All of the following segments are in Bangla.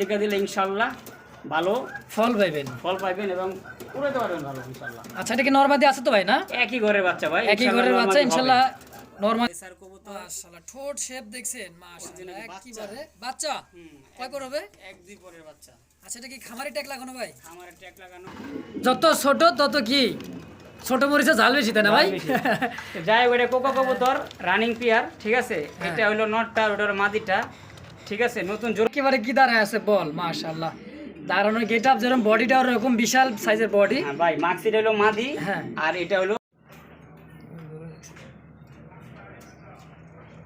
দিকা দিলে ইনশাল্লাহ ভালো ফল পাইবেন। ফল পাইবেন এবং উড়াতে পারবেন ভালো ইনশাল্লাহ। আচ্ছা এটা কি নর্মাদি আছে তো ভাই না? একই ঘরের বাচ্চা ভাই একই ঘরের বাচ্চা ইনশাল্লাহ। নরমাল স্যার কবুতর। মাশাআল্লাহ ঠোঁট শেপ দেখছেন মাশাআল্লাহ একেবারে। বাচ্চা? কয় পর হবে? এক দুই পরের বাচ্চা। আচ্ছা এটা কি খামারি ট্যাগ লাগানো ভাই? আমার ট্যাগ লাগানো যত ছোট তত কি? ছোট মরিচে ঝাল বেশি তাই না ভাই? যাই ওটা কোকো কবুতর রানিং পিয়ার ঠিক আছে? হ্যাঁ। এটা হলো নটটা ওটা হলো মাদিটা। ঠিক আছে? নতুন জোর একেবারে কি দাঁড়ায় আছে বল মাশাআল্লাহ। দাঁড়ানোর গেট আপ যেরকম বডিটা ওরকম বিশাল সাইজের বডি হ্যাঁ ভাই মাক্সিড হলো মাদি হ্যাঁ। আর এটা হলো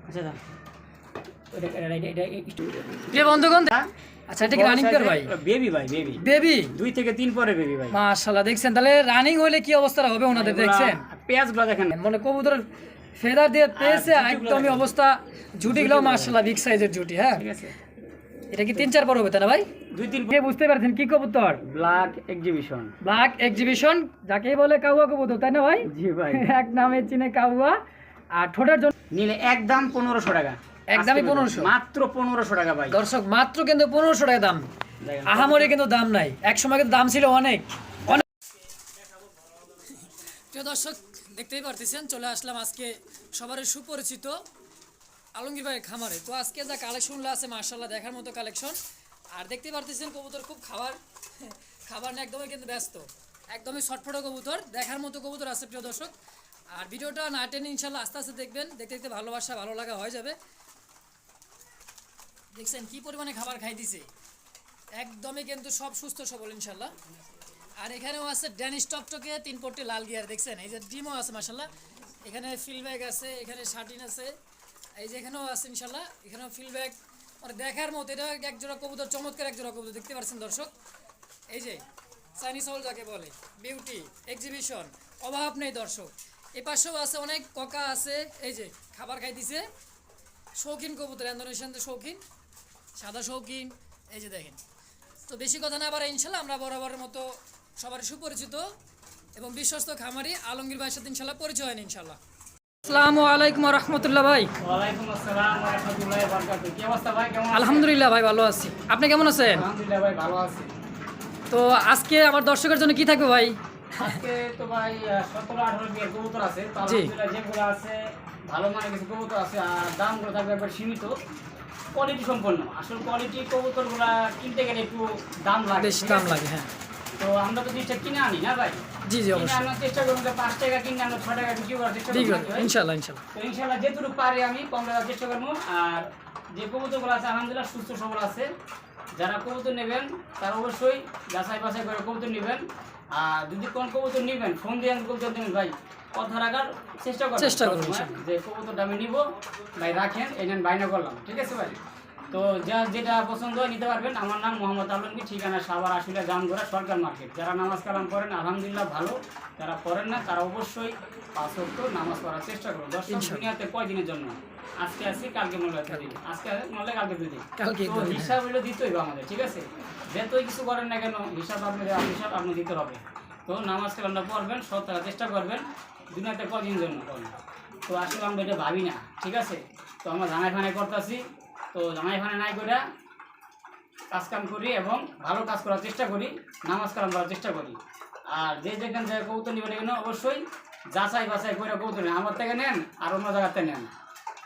আচ্ছা প্রিয় বন্ধুগণ আচ্ছা এটা কি রানিং পেয়ার ভাই? বেবি ভাই বেবি বেবি দুই থেকে তিন পরে বেবি ভাই। মাশাআল্লাহ দেখছেন? তাহলে রানিং হলে কি অবস্থা হবে ওনাদের দেখছেন? পেঁয়াজগুলো দেখেন। মানে কবুতর ফেদার দিয়ে পেয়েছে একদমই অবস্থা। জুটি গুলো মাশাআল্লাহ বিগ সাইজের জুটি হ্যাঁ। ঠিক আছে। এটা কি তিন চার পর হবে তাই না ভাই? দুই তিন কে বুঝতে পারছেন? কি কবুতর? ব্ল্যাক এক্সিবিশন ব্ল্যাক এক্সিবিশন যাকে বলে কাউয়া কবুতর তাই না ভাই? জি ভাই। এক নামে চিনে কাউয়া। আর ঠোঁটের জন্য নিলে একদম পনেরোশো টাকা। একদমই 1500 মাত্র পনেরোশো টাকা ভাই। দর্শক মাত্র কিন্তু পনেরোশো টাকা দাম। আহামরি কিন্তু দাম নাই। এক সময় কিন্তু দাম ছিল অনেক। অনেক। দর্শক দেখতেই পারতেছেন, চলে আসলাম আজকে সবারই সুপরিচিত আলমগীর ভাইয়ের খামারে। তো আজকে যা কালেকশনগুলো আছে মার্শাল্লাহ দেখার মতো কালেকশন আর দেখতেই পারতেছেন কবুতর খুব খাবার খাবার নিয়ে একদমই কিন্তু ব্যস্ত। একদমই ছটফটো কবুতর, দেখার মতো কবুতর আছে প্রিয় দর্শক। আর ভিডিওটা না টেনে ইনশাল্লাহ আস্তে আস্তে দেখবেন, দেখতে দেখতে ভালোবাসা, ভালো লাগা হয়ে যাবে। দেখছেন কি পরিমাণে খাবার খাই দিছে একদমই কিন্তু সব সুস্থ সবল ইনশাল্লাহ আর এখানেও আছে ড্যানিশ টকটকে তিন পট্টি লাল গিয়ার দেখছেন? এই যে ডিমও আছে মাসাল্লাহ এখানে ফিলব্যাগ আছে, এখানে শার্টিন আছে। এই যে এখানেও আছে ইনশাল্লাহ এখানেও ফিলব্যাগ মানে দেখার মতো, এটা এক জোড়া কবুতর, চমৎকার এক জোড়া কবুতর, দেখতে পাচ্ছেন দর্শক? এই যে চাইনিজ হল যাকে বলে বিউটি এক্সিবিশন অভাব নেই দর্শক। এ পাশেও আছে অনেক ককা আছে, এই যে, খাবার খাই দিছে শৌখিন কবুতর ইন্দোনেশিয়ান শৌখিন, সাদা শৌখিন, এই যে দেখেন। তো বেশি কথা না পারে ইনশাল্লাহ আমরা বরাবরের মতো সবার সুপরিচিত এবং বিশ্বস্ত খামারি আলমগীর ভাইয়ের সাথে ইনশাল্লাহ পরিচয় হয় ইনশাল্লাহ। আসসালামু আলাইকুম রহমতুল্লাহ ভাই। ওয়ালাইকুম আসসালাম ওয়া রাহমাতুল্লাহি ওয়া বারাকাতুহু কি অবস্থা ভাই? কেমন আছেন? আলহামদুলিল্লাহ ভাই ভালো আছি। আপনি কেমন আছেন? আলহামদুলিল্লাহ ভাই ভালো আছি। তো আজকে আমার দর্শকের জন্য কি থাকবে ভাই? আজকে তো ভাই সতেরো আঠারো বিয়ের কবুতর আছে। তো জি। আলহামদুলিল্লাহ যেগুলো আছে ভালো মানের কিছু কবুতর আছে আর দামগুলো থাকবে একবার সীমিত। কোয়ালিটি সম্পন্ন। আসল কোয়ালিটি কবুতরগুলো কিনতে গেলে একটু দাম লাগে বেশ দাম লাগে হ্যাঁ। তো আমরা তো জিনিসটা কিনে আনি না ভাই? জি জি অবশ্যই। আনার চেষ্টা করব যে পাঁচ টাকা কিনে আমরা ছয় টাকা বিক্রি করার চেষ্টা ঠিক করব আছে ভাই? ইনশাল্লাহ ইনশাল্লাহ তো ইনশাল্লাহ যেটুকু পারি আমি কম রাখার চেষ্টা করব। আর যে কবুতরগুলো আছে আলহামদুলিল্লাহ সুস্থ সবল আছে। যারা কবুতর নেবেন তারা অবশ্যই যাচাই বাছাই করে কবুতর নেবেন। আর যদি কোন কবুতর নেবেন ফোন দিয়ে কবুতর নেবেন ভাই। কথা রাখার চেষ্টা করবেন চেষ্টা যে কবুতরটা আমি নিব। ভাই রাখেন এই নেন বাইনা করলাম। ঠিক আছে ভাই? তো যা যেটা পছন্দ হয় নিতে পারবেন। আমার নাম মোহাম্মদ আলমগীর ঠিকানা সাভার আশুলিয়া জামগোড়া সরকার মার্কেট। যারা নামাজ কালাম করেন আলহামদুলিল্লাহ ভালো। যারা করেন না তারা অবশ্যই পাঁচ ওয়াক্ত নামাজ পড়ার চেষ্টা করুন। দর্শক। দুনিয়াতে কয় দিনের জন্য? আজকে আসি কালকে মনে একটা দিন। আজকে মনে কালকে দুই দিন। তো হিসাব হলো দিতে হইবে আমাদের ঠিক আছে? যতই কিছু করেন না কেন হিসাব আপনি হিসাব আপনি দিতে হবে। তো নামাজ কালামটা পড়বেন সৎ থাকার চেষ্টা করবেন দুনিয়াতে কদিন জন্য করেন? তো আসলে আমরা এটা ভাবি না ঠিক আছে? তো আমরা জানাই ফানাই করতেছি। তো জানাই এখানে নাই করে কাজ কাম করি এবং ভালো কাজ করার চেষ্টা করি, নামাজ কালাম করার চেষ্টা করি। আর যে যেখান থেকে কৌতুক নেবেন এখানে অবশ্যই যাচাই বাছাই করে কৌতুক নেন। আমার থেকে নেন আর অন্য জায়গাতে নেন।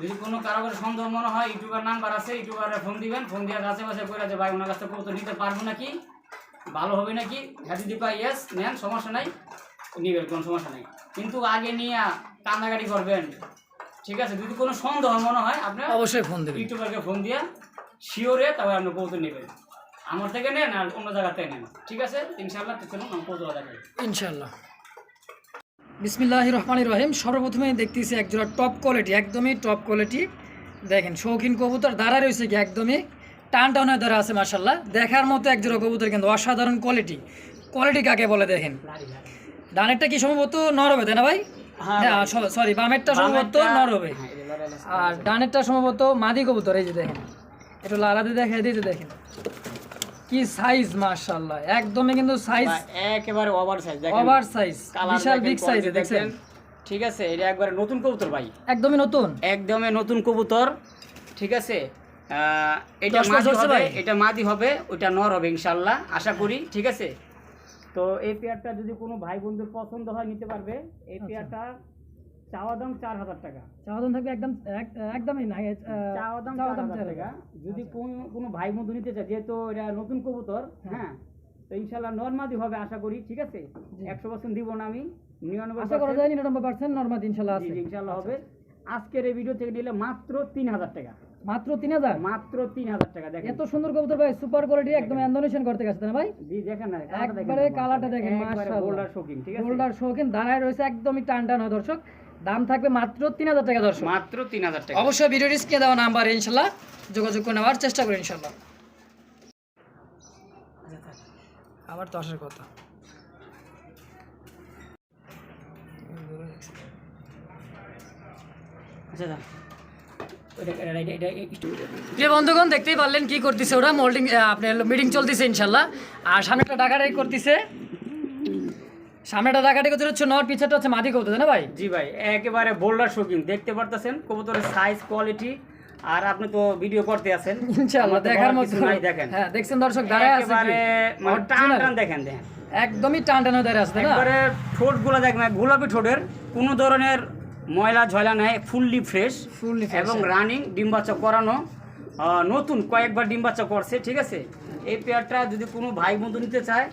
যদি কোনো কারও সন্দেহ মনে হয় ইউটিউবার নাম্বার আছে, ইউটিউবারে ফোন দিবেন, ফোন দিয়ে যাচাই বাছাই করে যে, ভাই, ওনার কাছে কৌতুক নিতে পারব নাকি? ভালো হবে নাকি? হ্যাঁ যদি পাই ইয়েস নেন, সমস্যা নাই। নিবেন, কোনো সমস্যা নেই। কিন্তু আগে নিয়ে কান্নাকাটি করবেন। ঠিক আছে যদি কোনো সন্দেহ মনে হয় আপনার অবশ্যই ফোন দেবেন। ইউটিউবারকে ফোন দিয়া শিওরে তবে আপনি কৌতুক নেবেন। আমার থেকে নেন আর অন্য জায়গাতে নেন। ঠিক আছে? ইনশাল্লাহ তো চলুন আমি কৌতুক দেখাই ইনশাল্লাহ বিসমিল্লাহ রহমান রহিম সর্বপ্রথমে দেখতেছি একজোড়া টপ কোয়ালিটি একদমই টপ কোয়ালিটি দেখেন শৌখিন কবুতর দাঁড়া রয়েছে কি একদমই টান টানের দ্বারা আছে মাসাল্লাহ দেখার মতো একজোড়া কবুতর কিন্তু অসাধারণ কোয়ালিটি কোয়ালিটি কাকে বলে দেখেন? ডানেরটা কি সম্ভবত নর হবে তাই না ভাই? হ্যাঁ, হ্যাঁ সরি বামেরটা সম্ভবত নর হবে হ্যাঁ। আর ডানেরটা সম্ভবত মাদি কবুতর এই যে দেখেন। একটু লালাতে দেখাই দিয়েছে দেখেন। কি সাইজ একদমই কিন্তু সাইজ একেবারে ওভার সাইজ দেখেন। ওভার সাইজ বিশাল বিগ সাইজে দেখছেন? ঠিক আছে এটা একবারে নতুন কবুতর ভাই। একদমই নতুন। একদমই নতুন কবুতর ঠিক আছে? এটা মাদি হবে? এটা মাদি হবে ওটা নর হবে ইনশাল্লাহ আশা করি ঠিক আছে? তো এই পেয়ারটা যদি কোনো ভাই বন্ধুর পছন্দ হয় নিতে পারবে। এই আচ্ছা। পেয়ারটা চাওয়া দাম চার হাজার টাকা। চাওয়া দাম থাকবে একদম একদমই আহ, চাওয়া দাম চাওয়া চার দাম হাজার টাকা। যদি কোনো কোনো ভাই বন্ধু নিতে চায় যেহেতু এটা নতুন কবুতর হ্যাঁ। তো ইনশাল্লাহ নর্মাদি হবে আশা করি ঠিক আছে? একশো পার্সেন্ট দিব না আমি নিরানব্বই আশা করা যায় নিরানব্বই পার্সেন্ট নর্মাল ইনশাল্লাহ ইনশাল্লাহ হবে। আজকের এই ভিডিও থেকে নিলে মাত্র তিন হাজার টাকা। মাত্র তিন হাজার? মাত্র তিন হাজার টাকা দেখেন। এত সুন্দর কবুতর ভাই সুপার কোয়ালিটি একদম ইন্দোনেশিয়ান করতে গেছে না ভাই? জি দেখেন না একবারে কালারটা দেখেন, মাশাআল্লাহ। গোল্ডার শৌখিন ঠিক আছে? গোল্ডার শৌখিন দাঁড়ায় রয়েছে একদমই টান টান দর্শক। দাম থাকবে মাত্র তিন হাজার টাকা দর্শক। মাত্র তিন হাজার টাকা। অবশ্যই ভিডিও স্ক্রিনে দেওয়া নাম্বার ইনশাল্লাহ যোগাযোগ করে নেওয়ার চেষ্টা করি ইনশাল্লাহ আবার তো আসার কথা। আচ্ছা প্রিয় বন্ধুগণ দেখতেই পারলেন কি করতেছে ওরা। মোল্ডিং আপনার মিটিং চলতেছে ইনশাল্লাহ। আর সামনেটা ডাকাটাই করতেছে। সামনেটা ডাকাটাই করতে হচ্ছে নর পিছাটা হচ্ছে মাদি করতেছে না ভাই? জি ভাই একেবারে বোল্ডার শৌখিন দেখতে পারতেছেন কবুতরের সাইজ কোয়ালিটি আর আপনি তো ভিডিও করতে আছেন। ইনশাল্লাহ দেখার মতো নাই, দেখেন। হ্যাঁ দেখছেন দর্শক দাঁড়ায় আছে একেবারে মানে টান টান দেখেন দেখেন। একদমই টান টান দাঁড়ায় আছে না? একবারে ঠোঁটগুলা দেখেন গোলাপি ঠোঁটের। কোনো ধরনের ময়লা ঝয়লা নেয় ফুললি ফ্রেশ fresh, এবং। রানিং ডিম বাচ্চা করানো নতুন কয়েকবার ডিম বাচ্চা করছে ঠিক আছে? এই পেয়ারটা যদি কোনো ভাই বন্ধু নিতে চায়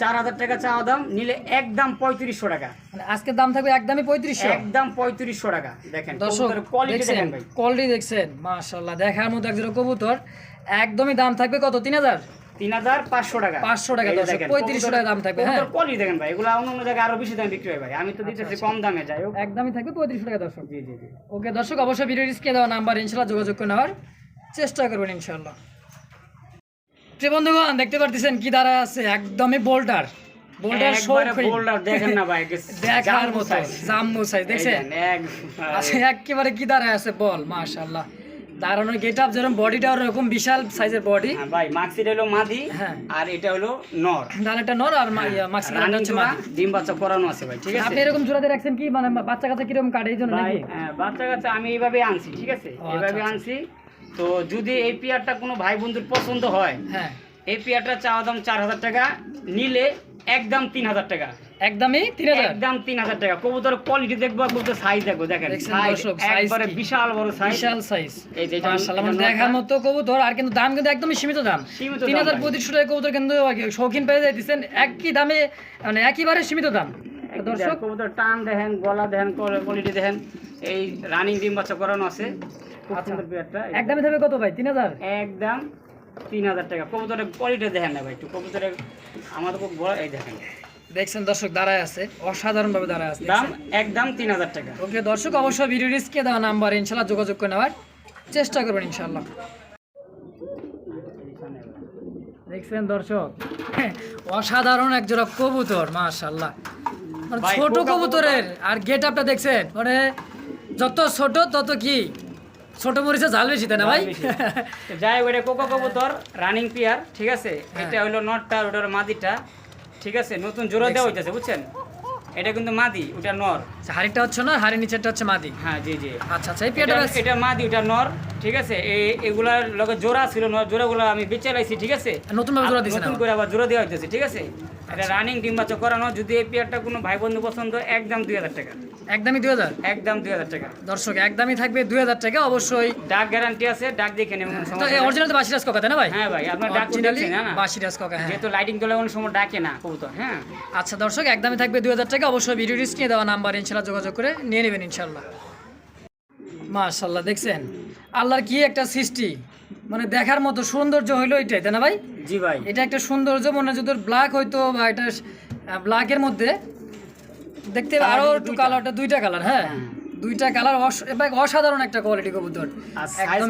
চার হাজার টাকা চাওয়া দাম নিলে একদম পঁয়ত্রিশশো টাকা। মানে আজকের দাম থাকবে একদমই পঁয়ত্রিশশো? একদম পঁয়ত্রিশশো টাকা। দেখেন দর্শক কোয়ালিটি দেখছেন দেখেন ভাই। কোয়ালিটি দেখছেন মাশাল্লাহ দেখার মতো একজন কবুতর একদমই দাম থাকবে কত? তিন হাজার? তিন হাজার পাঁচশো টাকা। 500 টাকা এই যে দর্শক, দেখেন, 3500 টাকা দাম থাকবে, হ্যাঁ। কোয়ালিটি দেখেন ভাই এগুলো অন্য অন্য জায়গায় আরও বেশি দামে বিক্রি হয় ভাই। আমি তো দিতেছি কম দামে যাই একদমই থাকবে পঁয়ত্রিশশো টাকা দর্শক। জি জি জি। ওকে দর্শক অবশ্যই ভিডিও স্ক্রিনে দেওয়া নাম্বার ইনশাল্লাহ যোগাযোগ করে নেওয়ার চেষ্টা করবেন ইনশাল্লাহ প্রিয় বন্ধুগণ দেখতে পারতেছেন কি দ্বারা আছে? একদমই বোল্ডার। বোল্ডার বোল্ডার দেখেন না ভাই দেখার মতো। সাইজ দেখছেন? আচ্ছা একেবারে কি দাঁড়ায় আছে? বল মাশাল্লাহ দাঁড়ানোর গেট আপ যেরকম বডিটা ওরকম বিশাল সাইজের বডি হ্যাঁ ভাই মাক্সিড হলো মাদি হ্যাঁ। আর এটা হলো নর। ডানাটা নর আর মাক্সি রানী হচ্ছে মাদি। ডিম বাচ্চা করানো আছে ভাই ঠিক আছে? আপনি এরকম জোড়াতে রাখছেন কি? মানে বাচ্চা কাচ্চা কীরকম কাটে এই জন্য নাকি? হ্যাঁ, বাচ্চা কাচ্চা আমি এইভাবে আনছি ঠিক আছে? আচ্ছা, এইভাবে আচ্ছা। আনছি। তো যদি এই পেয়ারটা কোনো ভাই বন্ধুর পছন্দ হয় হ্যাঁ। এই পেয়ারটা চাওয়া দাম চার হাজার টাকা নিলে একদম তিন হাজার টাকা। একদমই তিন হাজার? একদম তিন হাজার টাকা। কবুতর কোয়ালিটি দেখব কবুতর সাইজ দেখব। দেখেন সাইজ একবারে বিশাল বড় সাইজ বিশাল সাইজ এই যে মাশাআল্লাহ মানে দেখার মতো কবুতর আর কিন্তু দাম কিন্তু একদমই সীমিত দাম। সীমিত তিন দাম হাজার ভাই। পঁয়ত্রিশশো টাকা কবুতর কিন্তু শৌখিন পেয়ে যাইতেছেন। একই দামে মানে একইবারে সীমিত দাম। দর্শক কবুতর টান দেখেন গলা দেখেন কোয়ালিটি দেখেন। এই রানিং ডিম বাচ্চা করানো আছে। আচ্ছা। একদমই থাকবে কত ভাই? তিন হাজার? একদম তিন হাজার টাকা। কবুতরের কোয়ালিটি দেখেন না ভাই একটু। কবুতরের আমাদের খুব বড় এই দেখেন। দেখছেন দর্শক দাঁড়ায় আছে অসাধারণ ভাবে দাঁড়ায় আছে দাম একদম তিন হাজার টাকা। ওকে দর্শক অবশ্যই ভিডিও রিস্কে দেওয়া নাম্বার ইনশাল্লাহ যোগাযোগ করে নেওয়ার চেষ্টা করবেন ইনশাল্লাহ দেখছেন দর্শক? অসাধারণ এক জোড়া কবুতর মাশাল্লাহ মানে ছোট কবুতরের আর গেট আপটা দেখছেন? মানে যত ছোট তত কি? ছোট মরিচে ঝাল বেশি তাই না ভাই? যাই এটা কোকো কবুতর রানিং পেয়ার ঠিক আছে? হ্যাঁ। এটা হলো নটটা ওটার মাদিটা। ঠিক আছে নতুন জোড়া দেওয়া হইতেছে বুঝছেন? এটা কিন্তু মাদি ওটা নর। হাড়িটা হচ্ছে না হাড়ি নিচেরটা হচ্ছে মাদি? হ্যাঁ জি জি। আচ্ছা আচ্ছা এই পেয়ারটা এটা মাদি ওটা নর ঠিক আছে? এই এগুলার লগে জোড়া ছিল নর জোড়াগুলো আমি বেঁচে লাইছি ঠিক আছে? নতুন ভাবে জোড়া দিছেন নতুন করে আবার জোড়া দেওয়া হইতেছে ঠিক আছে? এটা রানিং ডিম বাচ্চা করানো যদি এই পেয়ারটা কোনো ভাই বন্ধু পছন্দ একদম দুই হাজার টাকা। একদমই দুই হাজার? একদম দুই হাজার টাকা। দর্শক একদমই থাকবে দুই হাজার টাকা অবশ্যই। ডাক গ্যারান্টি আছে ডাক দেখে নেবেন নাই। অরিজিনাল তো বাসিরাজ কাকা তাই না ভাই? হ্যাঁ ভাই আপনার ডাক দেখছেন হ্যাঁ না? বাসিরাজ কাকা হ্যাঁ। যেহেতু লাইটিং তোলে কোনো সময় ডাকে না কবুতর হ্যাঁ? আচ্ছা দর্শক একদমই থাকবে দুই হাজার টাকা অবশ্যই ভিডিও স্ক্রিনে দেওয়া নাম্বার ইনশাল্লাহ যোগাযোগ করে নিয়ে নেবেন ইনশাল্লাহ মাশাল্লাহ দেখছেন? আল্লাহর কি একটা সৃষ্টি? মানে দেখার মতো সৌন্দর্য হইল এটাই তাই না ভাই? জি ভাই। এটা একটা সৌন্দর্য মনে হয় যদি ব্ল্যাক হইতো বা এটা ব্ল্যাকের মধ্যে দেখতে Colour আরও একটু। কালারটা দুইটা কালার হ্যাঁ? দুইটা কালার অসাধারণ একটা কোয়ালিটি কবুতর।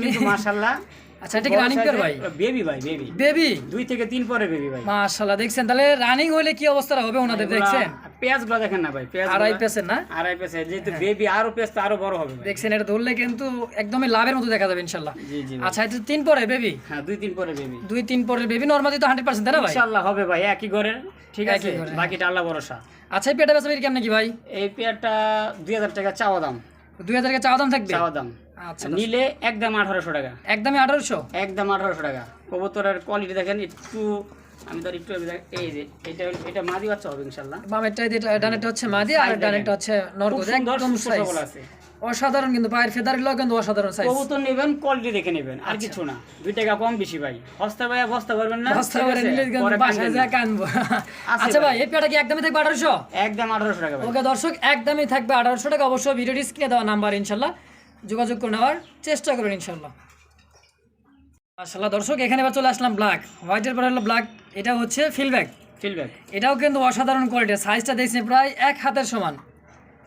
কিন্তু মাশাআল্লাহ। আচ্ছা এটা কি রানিং পেয়ার ভাই? বেবি ভাই বেবি বেবি দুই থেকে তিন পরে বেবি ভাই। মাশাল্লাহ দেখছেন? তাহলে রানিং হইলে কি অবস্থা হবে ওনাদের দেখছেন? পেঁয়াজগুলো দেখেন না ভাই পেঁয়াজ আড়াই না? আড়াই পেঁয়াজ যেহেতু বেবি আরও পেঁয়াজ তো আরও বড় হবে দেখছেন এটা ধরলে কিন্তু একদমই লাভের মতো দেখা যাবে ইনশাল্লাহ। জি জি আচ্ছা এটা তিন পরে বেবি হ্যাঁ দুই তিন পরে বেবি দুই তিন পরের বেবি নর্মালি তো তাই না ভাই? ইনশাআল্লাহ হবে ভাই একই ঘরের ঠিক আছে? বাকিটা আল্লাহ ভরসা। আচ্ছা এই পেটা বেচা কেমন কি ভাই? এই পেয়ারটা দুই হাজার টাকা চাওয়া দাম। দুই হাজার চাওয়া দাম থাকবে? চাওয়া দাম। আচ্ছা নিলে একদম আঠারোশো টাকা। একদমই আঠারোশো? একদম আঠারোশো টাকা। কবুতরের কোয়ালিটি দেখেন একটু আমি আর একটু এই যে এটা এটা মাদি বাচ্চা হবে ইনশাল্লাহ। বামেরটা ডানেরটা হচ্ছে মাদি আর ডানেরটা হচ্ছে নরগোজ একদম সাইজ অসাধারণ কিন্তু পায়ের ফেদারগুলো কিন্তু অসাধারণ সাইজ কবুতর নেবেন কোয়ালিটি দেখে নেবেন আর কিছু না। দুই টাকা কম বেশি ভাই। হস্তা ভাই বস্তা পারবেন না ঠিক নিলে কিন্তু বাসায় যা। কানবো। আচ্ছা ভাই। এই পেয়াটা কি একদমই থাকবে আঠারোশো? একদম আঠারোশো টাকা ভাই। ওকে দর্শক একদমই থাকবে আঠারোশো টাকা। অবশ্যই ভিডিওটি স্ক্রিনে দেওয়া নাম্বার ইনশাল্লাহ। যোগাযোগ করে নেওয়ার চেষ্টা করবেন ইনশাল্লাহ। মাশাল্লাহ দর্শক এখানে এবার চলে আসলাম ব্ল্যাক হোয়াইটের পরে হলো ব্ল্যাক এটা হচ্ছে ফিলব্যাক ফিডব্যাক এটাও কিন্তু অসাধারণ কোয়ালিটি সাইজটা দেখছেন প্রায় এক হাতের সমান।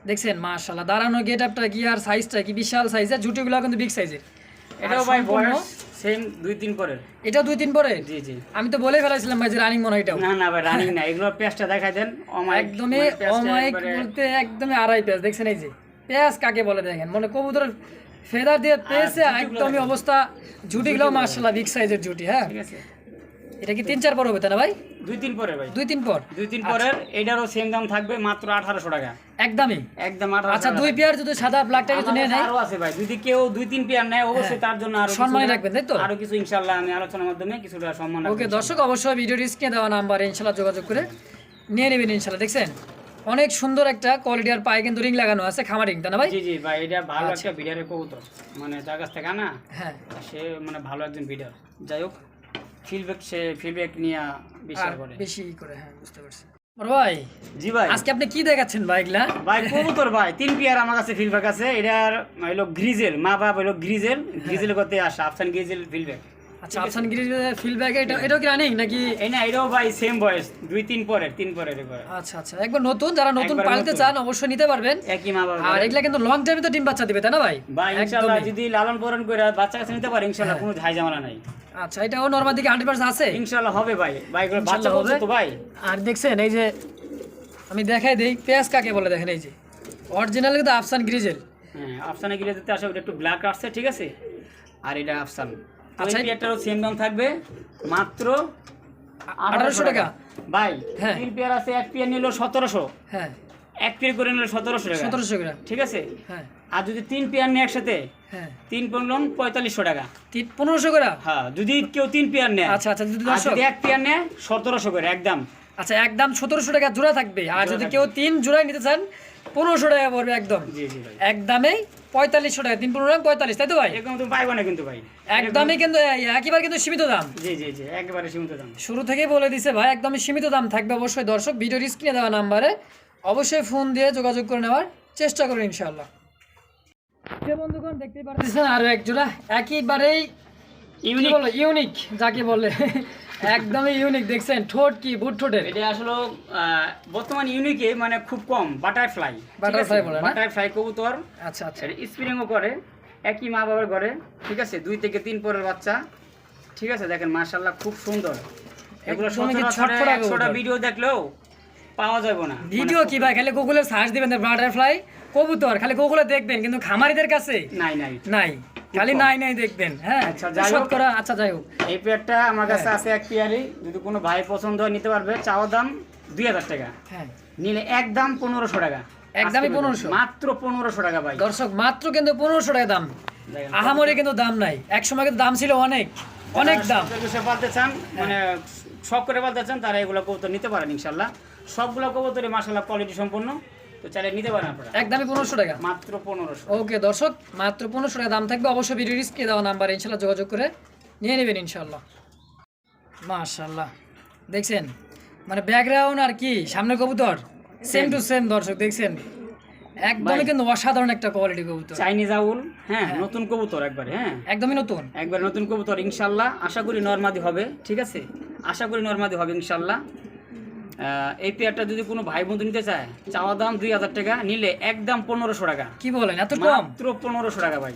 দেখছেন? মাশাল্লাহ দাঁড়ানো গেট আপটা গিয়ার সাইজটা কি বিশাল সাইজের জুটিগুলো কিন্তু বিগ সাইজের এটাও ভাই বয়স সেম দুই তিন পরের। এটাও দুই তিন পরে জি জি। আমি তো বলে ফেলাইছিলাম ভাই যে রানিং মনে হয় এটাও। না না ভাই রানিং না এগুলো পেঁয়াজটা দেখাই দেন। একদমই মানে অমায়িক বলতে একদমই আড়াই পেঁয়াজ দেখছেন এই যে? পেঁয়াজ কাকে বলে দেখেন? মানে কবুতরের ফেদার দিয়ে পেয়েছে একদমই অবস্থা। জুটিগুলো মার্শাল্লাহ বিগ সাইজের জুটি হ্যাঁ। ঠিক আছে। এটা কি তিন চার পর হবে তাই না ভাই? দুই তিন পরের ভাই। দুই তিন পর। দুই তিন পরের এটারও সেম দাম থাকবে মাত্র আঠারোশো টাকা। একদমই। একদম আচ্ছা দুই পেয়ার যদি সাদা ব্ল্যাকটা যদি নিয়ে নেয়? আরও আছে ভাই। যদি কেউ দুই তিন পেয়ার নেয় অবশ্যই তার জন্য আরও সম্মান রাখবেন, তাই তো? আরও কিছু ইনশাল্লাহ আমি আলোচনার মাধ্যমে কিছুটা সম্মান ওকে দর্শক অবশ্যই ভিডিও স্ক্রিনে দেওয়া নাম্বার ইনশাল্লাহ যোগাযোগ করে নিয়ে নেবেন ইনশাল্লাহ দেখছেন? অনেক সুন্দর একটা কোয়ালিটি আর পায়ে কিন্তু রিং লাগানো আছে খামার রিং তাই না ভাই? জি জি ভাই এটা ভালো আচ্ছা। একটা বিডারের কবুতর। মানে যার কাছ থেকে আনা হ্যাঁ। সে মানে ভালো একজন বিডার যাই হোক ফিডব্যাক সে ফিডব্যাক নিয়ে আর করে। বেশি করে হ্যাঁ বুঝতে পারছি। ভাই জি ভাই। আজকে আপনি কি দেখাচ্ছেন বাইকলা ভাই কবুতর ভাই তিন পেয়ার আমার কাছে ফিডব্যাক আছে। এটার হলো গ্রিজেল মা বাপ হলো গ্রিজেল গ্রিজেল করতে আসা আফসান গ্রিজেল ফিডব্যাক আচ্ছা আফসান গিরিজ ফিল ব্যাগ এটা এটাও কি রানিং নাকি? এই না এটাও ভাই সেম বয়স দুই তিন পরের তিন পরের এবার। আচ্ছা আচ্ছা একবার নতুন যারা নতুন পালতে চান অবশ্যই নিতে পারবেন। একই মা বাবা আর এগুলা কিন্তু লং টাইমে তো ডিম বাচ্চা দিবে তাই না ভাই? ভাই ইনশাআল্লাহ যদি লালন পালন করে বাচ্চা কাছে নিতে পারে ইনশাআল্লাহ হ্যাঁ। কোনো ঝাই ঝামেলা নাই। আচ্ছা এটাও নর্মাল দিকে হান্ড্রেড পার্সেন্ট আছে? ইনশাআল্লাহ হবে ভাই। ভাই এগুলো বাচ্চা হবে। তো ভাই। আর দেখছেন এই যে আমি দেখাই দেই পেঁয়াজ কাকে বলে দেখেন এই যে। অরিজিনাল কিন্তু আফসান গ্রিজেল হ্যাঁ আফসানে গিলে দিতে আসে ওটা একটু ব্ল্যাক আসছে ঠিক আছে? আর এটা আফসান। আচ্ছা, পেয়ারটারও সেম দাম থাকবে মাত্র আঠারোশো টাকা। ভাই হ্যাঁ। তিন পেয়ার আছে এক পেয়ার নিল সতেরোশো। হ্যাঁ। এক পেয়ার করে নিল সতেরোশো টাকা। সতেরোশো গ্রাম ঠিক আছে? হ্যাঁ। আর যদি তিন পেয়ার নেয় একসাথে হ্যাঁ। তিন পনেরো পঁয়তাল্লিশশো টাকা। তিন পনেরোশো গ্রাম হ্যাঁ যদি কেউ তিন পেয়ার নেয়। আচ্ছা আচ্ছা যদি এক পেয়ার নেয় সতেরোশো করে একদম। আচ্ছা একদম সতেরোশো টাকা জোড়া থাকবে। আর যদি কেউ তিন জোড়ায় নিতে চান পনেরোশো টাকা পড়বে একদম। একদমই পঁয়তাল্লিশশো টাকা তিন পনেরো পঁয়তাল্লিশ তাই তো ভাই? তুমি পাইবো না কিন্তু ভাই। একদমই কিন্তু একইবার কিন্তু সীমিত দাম। জি জি জি একেবারে সীমিত দাম। শুরু থেকেই বলে দিছে ভাই একদমই সীমিত দাম থাকবে অবশ্যই দর্শক। ভিডিওর স্ক্রিনে দেওয়া নাম্বারে অবশ্যই ফোন দিয়ে যোগাযোগ করে নেওয়ার চেষ্টা করুন ইনশাআল্লাহ। যে বন্ধুগণ দেখতেই পারতেছেন আরও এক জোড়া। একেবারেই ইউনিক ইউনিক যাকে বলে। একদমই ইউনিক দেখছেন? ঠোঁট কি বুট ঠোঁটের? এটা আসলে বর্তমান ইউনিকে মানে খুব কম বাটারফ্লাই Butterfly বলে বাটারফ্লাই কবুতর। আচ্ছা আচ্ছা। স্প্রিংও করে একই মা বাবার ঘরে ঠিক আছে? দুই থেকে তিন পরের বাচ্চা ঠিক আছে? দেখেন মার্শাল্লাহ খুব সুন্দর। এগুলো একশোটা ভিডিও দেখলেও পাওয়া যাবে না। ভিডিও কি ভাই? খালি গুগলে সার্চ দিবেন বাটারফ্লাই কবুতর। খালি গুগলে দেখবেন কিন্তু খামারিদের কাছে নাই নাই। নাই। খালি নাই নাই দেখবেন হ্যাঁ? আচ্ছা, যাই হোক। শতকরা আচ্ছা যাই হোক। এই পেয়ারটা আমার কাছে হ্যাঁ। আছে এক পেয়ারই যদি কোনো ভাই পছন্দ হয় নিতে পারবে চাওয়ার দাম দুই হাজার টাকা। হ্যাঁ। নিলে একদম পনেরোশো টাকা। একদমই 1500 মাত্র পনেরোশো টাকা ভাই। দর্শক মাত্র কিন্তু পনেরোশো টাকা দাম। আহামরি কিন্তু দাম নাই। এক সময় কিন্তু দাম ছিল অনেক অনেক দাম। পালতে চান মানে শখ করে পালতে চান তারা এগুলো কবুতর নিতে পারেন ইনশাল্লাহ সবগুলো কবুতরে মাসাল্লাহ কোয়ালিটি সম্পূর্ণ তো চাইলে নিতে পারেন আপনারা। একদমই পনেরোশো টাকা। মাত্র পনেরোশো। ওকে দর্শক মাত্র পনেরোশো টাকা দাম থাকবে। অবশ্যই ভিডিও রিস্কে দেওয়া নাম্বার ইনশাল্লাহ যোগাযোগ করে নিয়ে নেবেন ইনশাল্লাহ। মাশাল্লাহ। দেখছেন? মানে ব্যাকগ্রাউন্ড আর কি? সামনে কবুতর? সেম টু সেম দর্শক দেখছেন? একদমই কিন্তু অসাধারণ একটা কোয়ালিটি কবুতর। চাইনিজ আউল হ্যাঁ। নতুন কবুতর একবারে হ্যাঁ। একদমই নতুন। একবার নতুন কবুতর ইনশাল্লাহ। আশা করি নর্মাদি হবে ঠিক আছে? আশা করি নর্মাদি হবে ইনশাল্লাহ। এই পেয়ারটা যদি কোনো ভাই বন্ধু নিতে চায় চাওয়া দাম দুই হাজার টাকা নিলে একদম পনেরোশো টাকা। কি বলেন এত কম? মাত্র পনেরোশো টাকা ভাই।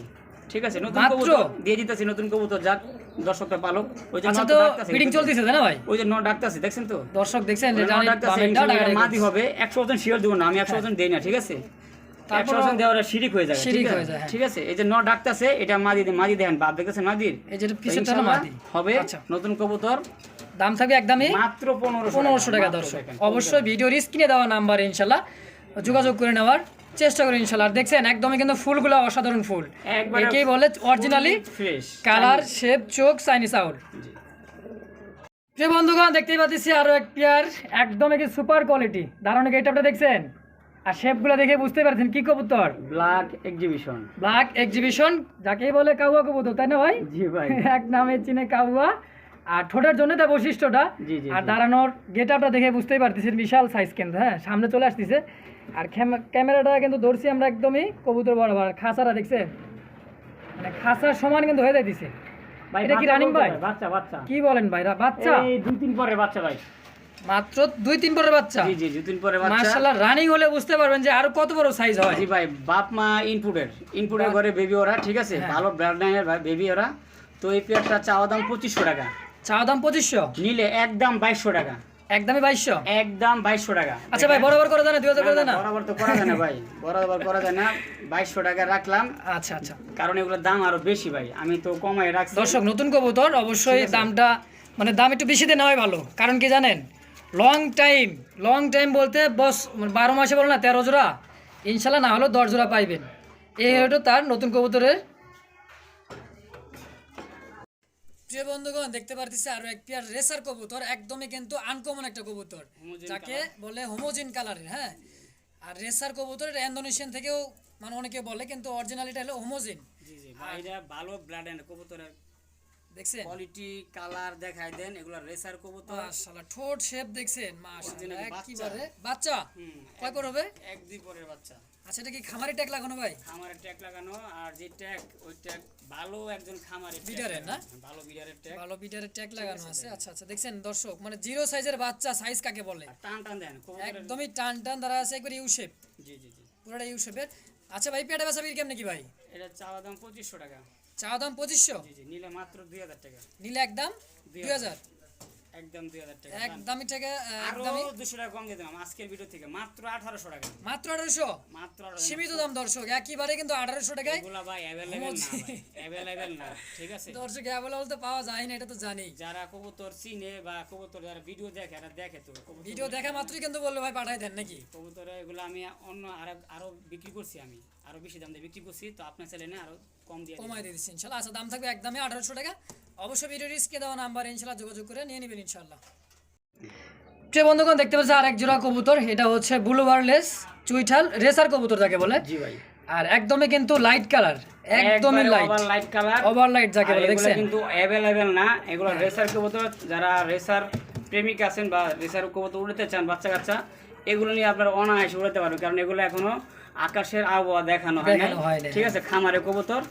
ঠিক আছে নতুন কবুতর দিয়ে দিতেছি নতুন কবুতর যাক দর্শকটা পালক। ওই যে আচ্ছা তো ফিটিং চলতেছে না ভাই? ওই যে ডাকতাছে দেখছেন তো? দর্শক দেখছেন যে জানি মাদি হবে একশো পার্সেন্ট শিওর দেবো না আমি একশো পার্সেন্ট দেই না ঠিক আছে? দেওয়ার শিরিক হয়ে যাবে শিরিক ঠিক আছে? হয়ে যায়, হ্যাঁ। ঠিক আছে? এই যে নট ডাকতাছে এটা মাদি মাদি দেখেন বাপ দেখতেছেন মাদির? এই টানা মাদি? হবে আচ্ছা। নতুন কবুতর। দাম থাকবে একদমই মাত্র পনেরোশো টাকা। দর্শক। অবশ্যই ভিডিওর স্ক্রিনে দেওয়া নাম্বার ইনশাল্লাহ। যোগাযোগ করে নেওয়ার চেষ্টা করি ইনশাল্লাহ। আর দেখছেন একদমই কিন্তু ফুলগুলো অসাধারণ ফুল। একেই বলে অরিজিনালি কালার শেপ চোখ চাইনিজ আউল যে বন্ধুগণ দেখতেই পাচ্ছি আরও এক পেয়ার একদমই কি সুপার কোয়ালিটি দারুণ গেটআপটা দেখছেন? আর শেপগুলো দেখে বুঝতে পারছেন কি কবুতর? ব্ল্যাক এক্সিবিশন ব্ল্যাক এক্সিবিশন যাকেই বলে কাউয়া কবুতর তাই না ভাই? জি ভাই। এক নামে চিনে কাউয়া। আর ঠোঁটের জন্য তার বৈশিষ্ট্যটা। আর। দাঁড়ানোর গেটআপটা দেখে বুঝতেই পারতেছেন বিশাল সাইজ কিন্তু হ্যাঁ সামনে চলে আসতেছে। আর ক্যামেরাটা কিন্তু ধরছি আমরা একদমই কবুতর বরাবর খাঁচাটা দেখছেন? মানে খাঁচার সমান কিন্তু হয়ে যাইতেছে। এটা কি বাচ্চা ভাই? বাচ্চা বাচ্চা। কি বলেন ভাইরা বাচ্চা? এই দুই তিন পরে বাচ্চা ভাই। মাত্র দুই তিন পরের বাচ্চা? জি জি দুই তিন পরে বাচ্চা। মার্শাল্লাহ রানিং হলে বুঝতে পারবেন যে আরও কত বড় সাইজ হয়। জি ভাই বাপ মা ইনপুটের ইনপুটের ঘরে বেবি ওরা ঠিক আছে? হ্যাঁ। ভালো ব্র্যান্ড বেবি ওরা। তো এই পেয়ারটা চাওয়া দাম পঁচিশশো টাকা। চাওয়া দাম পঁচিশশো? নিলে একদম বাইশশো টাকা। একদমই বাইশশো? একদম বাইশশো টাকা। আচ্ছা ভাই বরাবর করে দেন দুই হাজার করে দেন বরাবর তো করা যায় না ভাই বরাবর করা যায় না। বাইশশো টাকা রাখলাম। আচ্ছা আচ্ছা। কারণ এগুলোর দাম আরও বেশি ভাই আমি তো কমাই রাখছি। দর্শক নতুন কবুতর অবশ্যই দামটা মানে দাম একটু বেশি বেশিতে নেওয়াই ভালো। কারণ কি জানেন? লং টাইম লং টাইম বলতে বস মানে বারো মাসে বলো না তেরো জোড়া। ইনশাল্লাহ না হলেও দশ জোড়া পাইবেন। এই হলো তার নতুন কবুতরের প্রিয় বন্ধুগণ দেখতে পারতেছি আরও এক পেয়ার রেসার কবুতর একদমই কিন্তু আনকমন একটা কবুতর। যাকে বলে হোমোজিন কালারের হ্যাঁ? আর রেসার কবুতরের ইন্দোনেশিয়ান থেকেও মানে অনেকে বলে কিন্তু অরিজিনালিটা হলো হোমোজিন জি জি এটা ভালো ব্লাড এন্ড কবুতরের দেখছেন? কোয়ালিটি কালার দেখাই দেন এগুলো রেসার কবুতর। মাশাআল্লাহ ঠোঁট শেপ দেখছেন। মাশাআল্লাহ একেবারে বাচ্চা? কয় পর হবে? এক দুই পরের বাচ্চা। আচ্ছা এটা কি খামারি ট্যাগ লাগানো ভাই? আমার ট্যাগ লাগানো আর যে ট্যাগ ওই ট্যাগ ভালো একজন খামারে বিডারের না? ভালো বিডারের ট্যাগ। ভালো বিটারের ট্যাগ লাগানো আছে আচ্ছা আচ্ছা দেখছেন দর্শক মানে জিরো সাইজের বাচ্চা সাইজ কাকে বলে? টান টান দেন একদমই টান টান দ্বারা আছে একবার ইউ শেপ জি জি জি। পুরোটা ইউ শেপের আচ্ছা ভাই পেটা বেচা বিক্রি কেমনে কি ভাই? এটা চাওয়া দাম পঁচিশশো টাকা। চা দাম পঁচিশশো? জি জি নিলে মাত্র দুই হাজার টাকা। নিলে একদম দুই হাজার? একদম দুই হাজার টাকা একদমই টাকা একদমই দুশো টাকা কম দিয়ে দিলাম। আজকের ভিডিও থেকে মাত্র আঠারোশো টাকা। মাত্র আঠারোশো? মাত্র সীমিত দাম দর্শক। একেবারে কিন্তু আঠারোশো টাকায় এগুলা ভাই অ্যাভেলেবেল না অ্যাভেলেবেল না ঠিক আছে? দর্শক অ্যাভেলেবল তো পাওয়া যায় না এটা তো জানি। যারা কবুতর চিনে বা কবুতর যারা ভিডিও দেখে এরা দেখে তো ভিডিও দেখা মাত্রই কিন্তু বলল ভাই পাঠাই দেন নাকি? কবুতরে এগুলো আমি অন্য আরও আরও বিক্রি করছি আমি। আরও বেশি দাম দিয়ে বিক্রি করছি তো আপনার ছেলে না আরও কম দিয়ে কমাই দিয়ে দিচ্ছি ইনশাল্লাহ। আচ্ছা দাম থাকবে একদমই আঠারোশো টাকা। অবশ্যই ভিডিও রিস্কে দেওয়া নাম্বার ইনশাল্লাহ যোগাযোগ করে নিয়ে নেবেন ইনশাল্লাহ। প্রিয় বন্ধুগণ দেখতে পাচ্ছি আর এক জোড়া কবুতর এটা হচ্ছে ব্লু বারলেস চুইঠাল রেসার কবুতর যাকে বলে। জি ভাই। আর একদমই কিন্তু লাইট কালার একদমই light over light colour over light যাকে বলে দেখছেন? কিন্তু অ্যাভেলেবেল না এগুলো রেসার কবুতর যারা রেসার প্রেমিক আছেন বা রেসার কবুতর উড়তে চান বাচ্চা কাচ্চা এগুলো নিয়ে আপনারা অনায়াসে উড়াতে পারবেন কারণ এগুলো এখনও আকাশের আবহাওয়া দেখানো হয় ঠিক আছে খামারে কবুতর।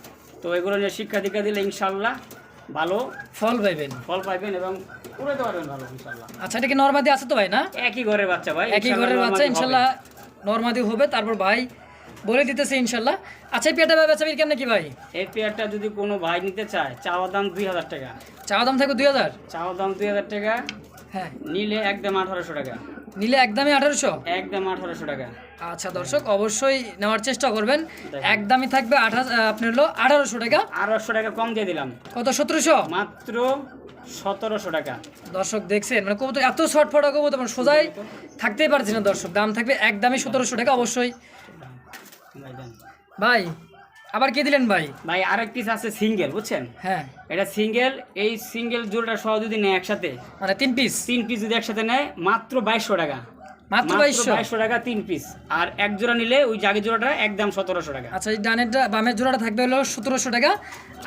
তো এগুলো নিয়ে শিক্ষা দীক্ষা দিলে ইনশাল্লাহ ভালো ফল পাইবেন। ফল পাইবেন এবং উড়াতে পারবেন ভালো ইনশাল্লাহ। আচ্ছা এটা কি নর্মাদি আছে তো ভাই না? একই ঘরের বাচ্চা ভাই একই ঘরের বাচ্চা ইনশাল্লাহ নর্মাদি হবে। তারপর ভাই বলে দিতেছে ইনশাল্লাহ। আচ্ছা এই পেটা বেচা বিক্রি কেমন কি ভাই? এই পেয়ারটা যদি কোনো ভাই নিতে চায় চাওয়া দাম দুই হাজার টাকা। চা দাম থাকবে দুই হাজার? চাওয়া দাম দুই হাজার টাকা হ্যাঁ। নিলে একদম আঠারোশো টাকা। নিলে একদমই আঠারোশো? একদম আঠারোশো টাকা। আচ্ছা দর্শক অবশ্যই নেওয়ার চেষ্টা করবেন। একদমই থাকবে আঠাশ আপনার হলো আঠারোশো টাকা। আঠারোশো টাকা কম দিয়ে দিলাম। কত সতেরোশো? মাত্র সতেরোশো টাকা। দর্শক দেখছেন মানে কবুতর এত শর্ট ফটো কবুতর মানে সোজাই থাকতেই পারছি না দর্শক। দাম থাকবে একদমই সতেরোশো টাকা অবশ্যই। ভাই ভাই আবার কে দিলেন ভাই? ভাই আরেক পিস আছে সিঙ্গেল বুঝছেন? হ্যাঁ। এটা সিঙ্গেল এই সিঙ্গেল জোড়াটা সহ যদি নেয় একসাথে মানে তিন পিস তিন পিস যদি একসাথে নেয় মাত্র বাইশশো টাকা। মাত্র বাইশশো। টাকা তিন পিস আর এক জোড়া নিলে ওই জাগে জোড়াটা একদম সতেরোশো টাকা। আচ্ছা এই ডানেরটা বামের জোড়াটা থাকবে হলো সতেরোশো টাকা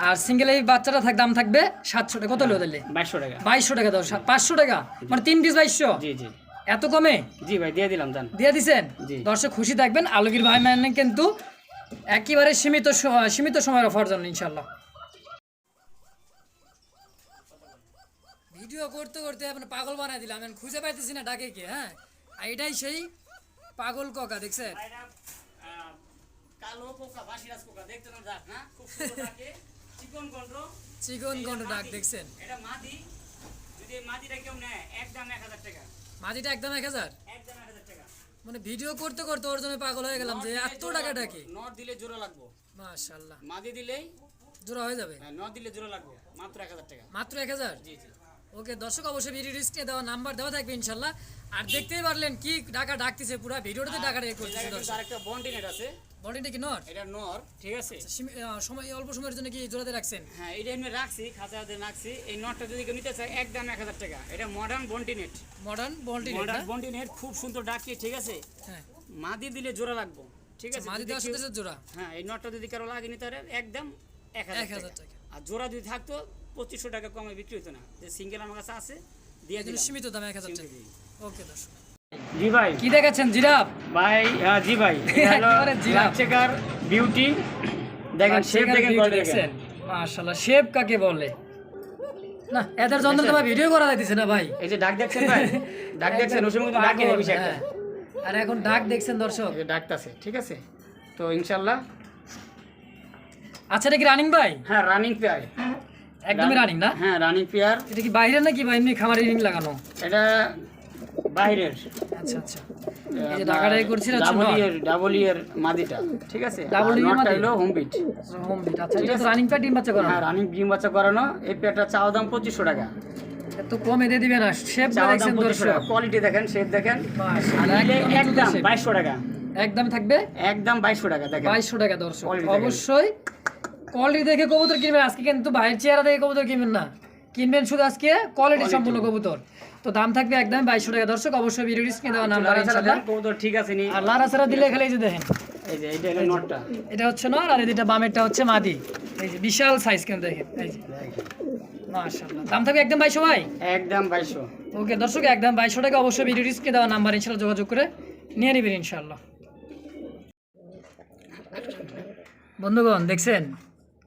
আর সিঙ্গেল এই বাচ্চাটা থাক দাম থাকবে সাতশো টাকা। কত হলো তাহলে? বাইশশো টাকা। বাইশশো টাকা দাও পাঁচশো টাকা? মানে তিন পিস বাইশশো? জি জি। এত কমে? জি ভাই দিয়ে দিলাম জান। দিয়ে দিছেন? দর্শক খুশি থাকবেন আলমগীর ভাই মানে কিন্তু একেবারে সীমিত সীমিত সময়ের অফার জন্য ইনশাল্লাহ ভিডিও করতে করতে আপনি পাগল বানাই দিলাম খুঁজে পাইতেছি না ডাকে কে হ্যাঁ? আর এটাই সেই পাগল ককা দেখছেন কালো পোকা বাসিরাজ পোকা দেখতে না যাক না? খুব সুন্দর থাকে চিকন কন্ট্রো চিকন কণ্ঠ ডাক দেখছেন? এটা মাদি। যদি মাদিটা কেউ নেয় একদম এক হাজার টাকা। মাটিটা একদম এক হাজার? একদম এক হাজার টাকা। মানে ভিডিও করতে করতে ওর জন্য পাগল হয়ে গেলাম যে এত টাকা ডাকে। নট দিলে জোড়া লাগবো। মাশাল্লাহ মাদি দিলেই জোড়া হয়ে যাবে? হ্যাঁ, নট দিলে জোড়া লাগবে মাত্র এক হাজার টাকা। মাত্র এক হাজার? জি জি। ওকে দর্শক অবশ্যই ভিডিও স্ক্রিনে দেওয়া নাম্বার দেওয়া থাকবে ইনশাল্লাহ। আর দেখতেই পারলেন কি ডাকা ডাকতেছে পুরো ভিডিওটাতে ডাকা রেকর্ড করতেছে দর্শক। আরেকটা বন্ডিনেট আছে। বডিটা কি নর? এটা নর ঠিক আছে। সময় অল্প সময়ের জন্য কি জোড়াতে রাখছেন? হ্যাঁ এটা এমনি রাখছি খাঁচা হাতে রাখছি। এই নটটা যদি কেউ নিতে চায় একদম এক হাজার টাকা। এটা মডার্ন বন্টিনেট মডার্ন বন্টি মডার্ন বন্টিনেট খুব সুন্দর ডাকি ঠিক আছে? হ্যাঁ। মাদি দিলে জোড়া লাগবো ঠিক আছে? মাদি দেওয়ার সাথে জোড়া? হ্যাঁ এই নটটা যদি কারও লাগে নিতে পারে একদম এক হাজার টাকা। আর জোড়া যদি থাকতো পঁচিশশো টাকা কমে বিক্রি হতো না। যে সিঙ্গেল আমার কাছে আছে দিয়ে সীমিত দাম এক হাজার টাকা। ওকে দর্শক। জি ভাই। কি দেখাচ্ছেন জিরাফ? ভাই হ্যাঁ জি ভাই জিরাফ। চেকার বিউটি দেখেন শেপ দেখেন দেখেন মাশাআল্লাহ শেপ কাকে বলে? না এদের জন্য তো ভাই ভিডিও করা যাইতেছে না ভাই। এই যে ডাক দেখছেন ভাই? ডাক দেখছেন ওই সময় ডাকে একটা হ্যাঁ। আর এখন ডাক দেখছেন দর্শক। ডাকতাছে ঠিক আছে? তো ইনশাল্লাহ আচ্ছা এটা কি রানিং ভাই? হ্যাঁ রানিং পেয়ার একদমই রানিং না? হ্যাঁ রানিং পেয়ার এটা কি বাইরে নাকি বা এমনি খামারে রিং লাগানো? এটা বাইরের। আচ্ছা আচ্ছা। এই যে ঢাকাটাই করছিল ডাবল ইয়ার ডাবল ইয়ার মাদিটা ঠিক আছে? Double ear মাদি? হলো হোম বিট হোম বিট আচ্ছা এটা রানিং প্যাড ডিম বাচ্চা করা হ্যাঁ রানিং ডিম বাচ্চা করানো। এই পেয়ারটা চাওয়া দাম পঁচিশশো টাকা। এত কমে দিয়ে না। শেপ দর্শক? কোয়ালিটি দেখেন শেপ দেখেন। একদম টাকা। একদম থাকবে? একদম বাইশশো টাকা দেখেন। টাকা দর্শক। অবশ্যই কোয়ালিটি দেখে কবুতর কিনবেন আজকে কিন্তু ভাইয়ের চেহারা দেখে কবুতর কিনবেন না। কিনবেন শুধু আজকে কোয়ালিটি সম্পূর্ণ কবুতর। তো দাম থাকবে একদম বাইশশো টাকা। দর্শক অবশ্যই ভিডিও স্ক্রিনে দেওয়া ছাড়া ইনশাআল্লাহ। কবুতর ঠিক আছে নি। আর লারা ছাড়া দিলে খালি এই যে দেখেন। এই যে এটা হলো নটটা। এটা হচ্ছে নর আর এটা বামেরটা হচ্ছে মাদি। এই যে বিশাল সাইজ কিন্তু দেখেন এই যে। মাশাআল্লাহ। দাম থাকবে একদম বাইশশো ভাই? একদম বাইশশো। ওকে দর্শক একদম বাইশশো টাকা। অবশ্যই ভিডিও স্ক্রিনে দেওয়া নাম্বার ইনশাআল্লাহ যোগাযোগ করে নিয়ে নেবেন ইনশাআল্লাহ। বন্ধুগণ দেখছেন?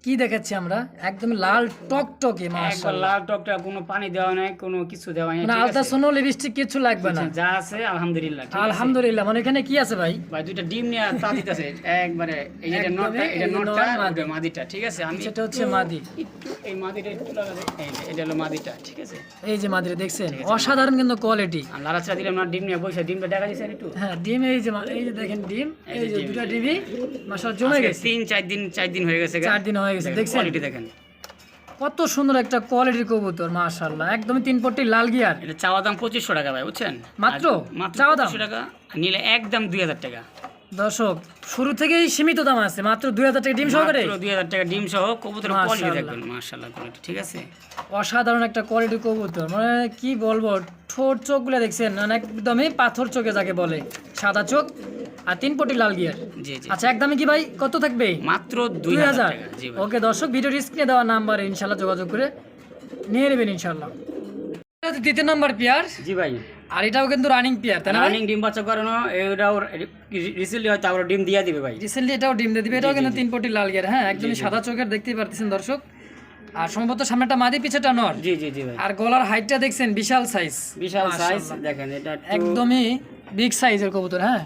কি দেখাচ্ছি আমরা? একদম লাল টকটকে একবার মাশাআল্লাহ। লাল টকটা কোনো পানি দেওয়া নাই কোনো কিছু দেওয়া নাই মানে ঠিক আলতা? সোনো লিপস্টিক কিছু লাগবে না। যা আছে আলহামদুলিল্লাহ আলহামদুলিল্লাহ মানে এখানে কি আছে ভাই? ভাই দুইটা ডিম নিয়ে তা দিতেছে একবারে এই যে এটা নটটা এটা নটটা মাদি। মাদিটা ঠিক আছে? আমি সেটা হচ্ছে মাদি। এই মাদিটা একটু লাগাতে এই যে, এটা হলো মাদিটা ঠিক আছে? এই যে মাদিরে দেখছেন? অসাধারণ কিন্তু কোয়ালিটি আর লালাচড়া দিলাম না ডিম নিয়ে বসে ডিমটা দেখা দিয়েছেন একটু? হ্যাঁ ডিম এই যে এই যে দেখেন ডিম এই যে। দুটা ডিমই মাশাআল্লাহ জমে গেছে। তিন চার দিন চার দিন হয়ে গেছে চার দিন হয়ে গেছে, দেখছেন? কোয়ালিটি দেখেন কত সুন্দর একটা কোয়ালিটির কবুতর মাশাআল্লাহ একদমই তিন পট্টি লাল গিয়ার এটা চাওয়া দাম পঁচিশশো টাকা ভাই বুঝছেন মাত্র? মাত্র চাওয়া দাম? টাকা নিলে একদম দুই হাজার টাকা দর্শক শুরু থেকেই সীমিত দাম আছে মাত্র দুই হাজার টাকা ডিম সহকারে? দুই হাজার টাকা ডিম সহ কবুতরের কোয়ালিটি দেখবেন মার্শাল্লাহ কোয়ালিটি ঠিক আছে? অসাধারণ একটা কোয়ালিটির কবুতর। মানে কি বলব ঠোঁট চোখগুলো দেখছেন? মানে একদমই পাথর চোখে যাকে বলে সাদা চোখ আর তিন পটি লাল গিয়ার। জি জি আচ্ছা একদমই কি ভাই? কত থাকবে? মাত্র দুই হাজার ওকে দর্শক ভিডিওর স্ক্রিনে দেওয়া নাম্বারে ইনশাল্লাহ যোগাযোগ করে নিয়ে নেবেন ইনশাল্লাহ দ্বিতীয় নাম্বার পেয়ার। জি ভাই। আর এটাও কিন্তু রানিং পেয়ার তাই না রানিং ডিম বাচ্চা করানো এটাও রিসেন্টলি হয়তো আবার ডিম দিয়ে দিবে ভাই। রিসেন্টলি এটাও ডিম দিয়ে দিবে এটাও কিন্তু তিন পটি লাল গিয়ার হ্যাঁ একদমই সাদা চোখের দেখতেই পারতেছেন দর্শক। আর সম্ভবত সামনেটা মাদি পিছেটা নর। জি জি জি ভাই। আর গলার হাইটটা দেখছেন বিশাল সাইজ বিশাল সাইজ দেখেন এটা একদমই বিগ সাইজের কবুতর হ্যাঁ।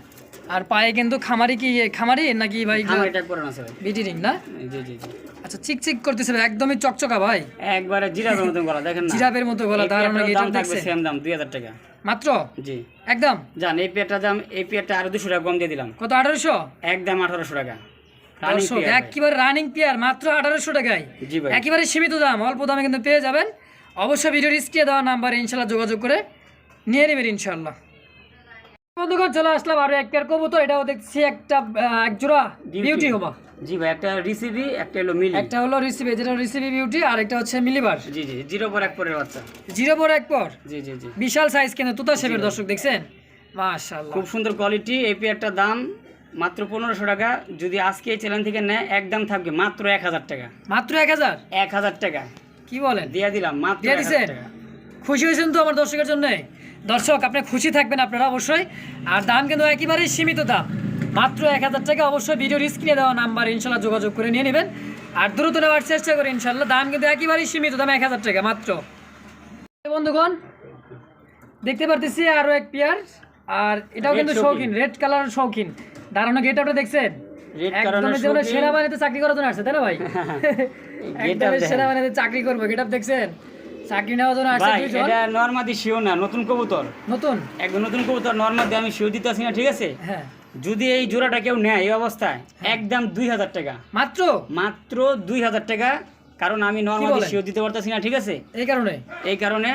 আর পায়ে কিন্তু খামারি কি খামারি নাকি ভাই আমার এটা করে আছে ভাই বিটি রিং না? জি জি জি। আচ্ছা চিক চিক করতেছে একদমই চকচকা ভাই। একবারে জিরাফের মতন গলা দেখেন না? জিরাফের মতো গলা ধারণা এটা দাম সেম টাকা। মাত্র? জি। একদম? জান এই পেয়ারটার দাম এই পেয়ারটা আরও দুশো টাকা কম দিয়ে দিলাম। কত আঠারোশো? একদম আঠারোশো টাকা। Running দর্শক একেবারে রানিং পেয়ার মাত্র আঠারোশো টাকায়। জি ভাই। একেবারে সীমিত দাম অল্প দামে কিন্তু পেয়ে যাবেন। অবশ্যই ভিডিওর স্ক্রিনে দেওয়া নাম্বারে ইনশাল্লাহ যোগাযোগ করে নিয়ে নেবেন ইনশাল্লাহ বন্ধুগণ চলে আসলাম আরও এক পেয়ার কবুতর এটাও দেখছি একটা এক জোড়া বিউটি হবা। জি ভাই একটা রিসিভি একটা হলো মিলি। একটা হলো রিসিভি যেটা রিসিভি বিউটি আর একটা হচ্ছে মিলিবার। জি জি জিরো পর এক পরের বাচ্চা। জিরো পর এক পর? জি জি জি। বিশাল সাইজ কিন্তু তুতা শেপের দর্শক দেখছেন? মাশাআল্লাহ। খুব সুন্দর কোয়ালিটি এই পেয়ারটার দাম মাত্র পনেরোশো টাকা। যদি আজকে এই চ্যানেল থেকে নেয় একদম থাকবে মাত্র এক হাজার টাকা। মাত্র এক হাজার? এক হাজার টাকা। কি বলেন? দিয়ে দিলাম মাত্র দিয়ে খুশি হয়েছেন তো আমার দর্শকের জন্য? দর্শক আপনি খুশি থাকবেন আপনারা অবশ্যই। আর দাম কিন্তু একেবারেই সীমিত দাম। মাত্র এক হাজার টাকা অবশ্যই ভিডিওর স্ক্রিনে দেওয়া নাম্বার ইনশাল্লাহ যোগাযোগ করে নিয়ে নেবেন। আর দ্রুত নেওয়ার চেষ্টা করি ইনশাল্লাহ দাম কিন্তু একেবারেই সীমিত দাম এক হাজার টাকা মাত্র। বন্ধুগণ দেখতে পারতেছি আরও এক পেয়ার আর এটাও কিন্তু শৌখিন। রেড কালার শৌখিন। দাঁড়ানো গেট আপনি দেখছেন। সেনাবাহিনীতে চাকরি করার জন্য আসছে তাই না ভাই। সেনাবাহিনীতে চাকরি করব গেট দেখছেন? চাকরি নেওয়ার জন্য আসছে ভাই দুইজন? এটা নর্মাদি শিও না নতুন কবুতর। নতুন? একদম নতুন কবুতর নর্মাদি আমি শিও দিতে আসি না ঠিক আছে? হ্যাঁ। যদি এই জোড়াটা কেউ নেয় এই অবস্থায় একদম দুই হাজার টাকা। মাত্র? মাত্র দুই হাজার টাকা কারণ আমি নর্মালি? শিওর দিতে পারতেছি না ঠিক আছে? এই কারণে? এই কারণে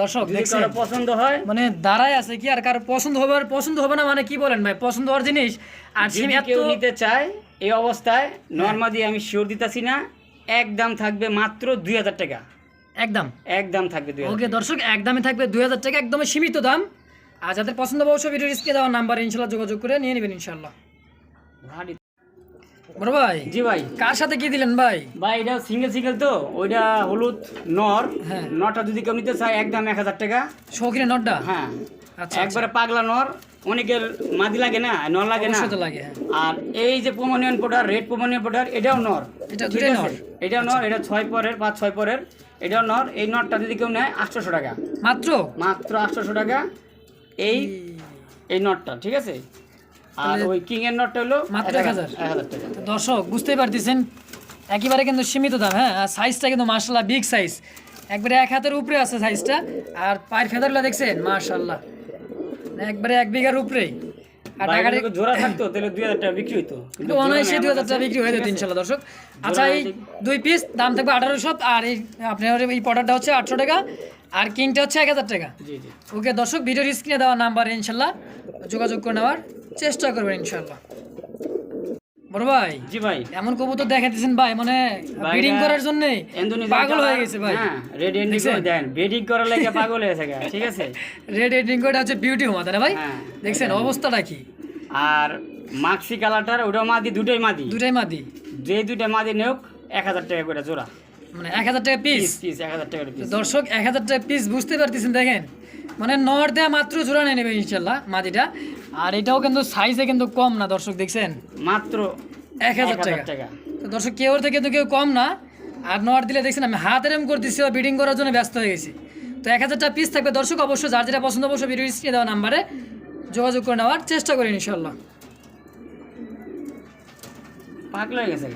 দর্শক দেখছেন? পছন্দ হয় মানে দাঁড়ায় আছে কি আর কারও পছন্দ হবে আর পছন্দ হবে না মানে কি বলেন ভাই? পছন্দ হওয়ার জিনিস। আর সিমি কেউ নিতে চায় এই অবস্থায় নর্মালি আমি শিওর দিতেছি না একদম থাকবে মাত্র দুই হাজার টাকা। একদম। একদম থাকবে ওকে দর্শক একদমই থাকবে দুই হাজার টাকা একদমই সীমিত দাম। আর যাদের পছন্দ হবে অবশ্যই ভিডিও স্ক্রিনে দেওয়ার নাম্বার ইনশাল্লাহ যোগাযোগ করে নিয়ে নেবেন ইনশাল্লাহ। বড় ভাই জি ভাই। কার সাথে কি দিলেন ভাই? ভাই এটা সিঙ্গেল সিঙ্গেল তো ওইটা হলুদ নর। হ্যাঁ। নটা যদি কেউ নিতে চায় একদম এক হাজার টাকা। শৌখিনের নটটা হ্যাঁ। আচ্ছা একবারে পাগলা নর অনেকের মাদি লাগে না নর লাগে না। লাগে হ্যাঁ। আর এই যে Pomeranian pouter red Pomeranian pouter এটাও নর। এটা নর? এটাও নর এটা ছয় পরের পাঁচ ছয় পরের। এটাও নর এই নরটা যদি কেউ নেয় আটশোশো টাকা। মাত্র? মাত্র আটশোশো টাকা এই এই নটটা ঠিক আছে? আর ওই কিং এর নটটা হলো মাত্র এক হাজার টাকা। দর্শক বুঝতেই পারতেছেন একেবারে কিন্তু সীমিত দাম হ্যাঁ? আর সাইজটা কিন্তু মার্শাল্লাহ বিগ সাইজ একবারে এক হাতের উপরে আছে সাইজটা আর পায়ের ফেদারগুলো দেখছেন? মার্শাল্লাহ একবারে এক বিঘার উপরেই। আর ঢাকার জোড়া থাকতো তাহলে দুই হাজার টাকা বিক্রি হতো কিন্তু অনায়াসে নেই দুই আমার হাজার টাকা বিক্রি হয়ে যেত ঠিক দর্শক। আচ্ছা এই দুই পিস দাম থাকবে আঠারোশো আর এই আপনার এই পটারটা হচ্ছে আটশো টাকা আর কিংটা হচ্ছে এক হাজার টাকা। জি জি। ওকে দর্শক ভিডিওর স্ক্রিনে দেওয়া নাম্বার ইনশাল্লাহ যোগাযোগ করে নেওয়ার চেষ্টা করবেন ইনশাল্লাহ। বড় ভাই জি ভাই। এমন কবুতর দেখাইতেছেন ভাই মানে ব্রিডিং করার জন্য পাগল হয়ে গেছে ভাই। হ্যাঁ রেড এন্ডিগো দেখছেন? দেন। বেডিং করার লাগে পাগল হয়েছে গা, ঠিক আছে? রেড এডিং কোড হচ্ছে বিউটি না ভাই? হ্যাঁ, দেখছেন অবস্থাটা কি? আর মাক্সি কালারটার ওটাও মাদি দুটোই মাদি। দুটাই মাদি। যে দুইটা মাদি নেওক এক হাজার টাকা করে জোড়া। মানে এক হাজার টাকা পিস পিস এক হাজার টাকা পিস দর্শক এক হাজার টাকা পিস বুঝতে পারতেছেন দেখেন। মানে নর দেয়া মাত্র জোড়া নিয়ে নেবে ইনশাল্লাহ মাদিটা আর এটাও কিন্তু সাইজে কিন্তু কম না দর্শক দেখছেন? মাত্র এক হাজার টাকা। তো দর্শক কেউ থেকে কিন্তু কেউ কম না। আর নট দিলে দেখছেন আমি হাত এরম করতেছি বিডিং করার জন্য ব্যস্ত হয়ে গেছি। তো এক হাজারটা পিস থাকবে। দর্শক অবশ্যই যার যেটা পছন্দ অবশ্যই ভিডিও স্ক্রিনে দেওয়া নাম্বারে যোগাযোগ করে নেওয়ার চেষ্টা করেন ইনশাল্লাহ। পাগল হয়ে গেছে।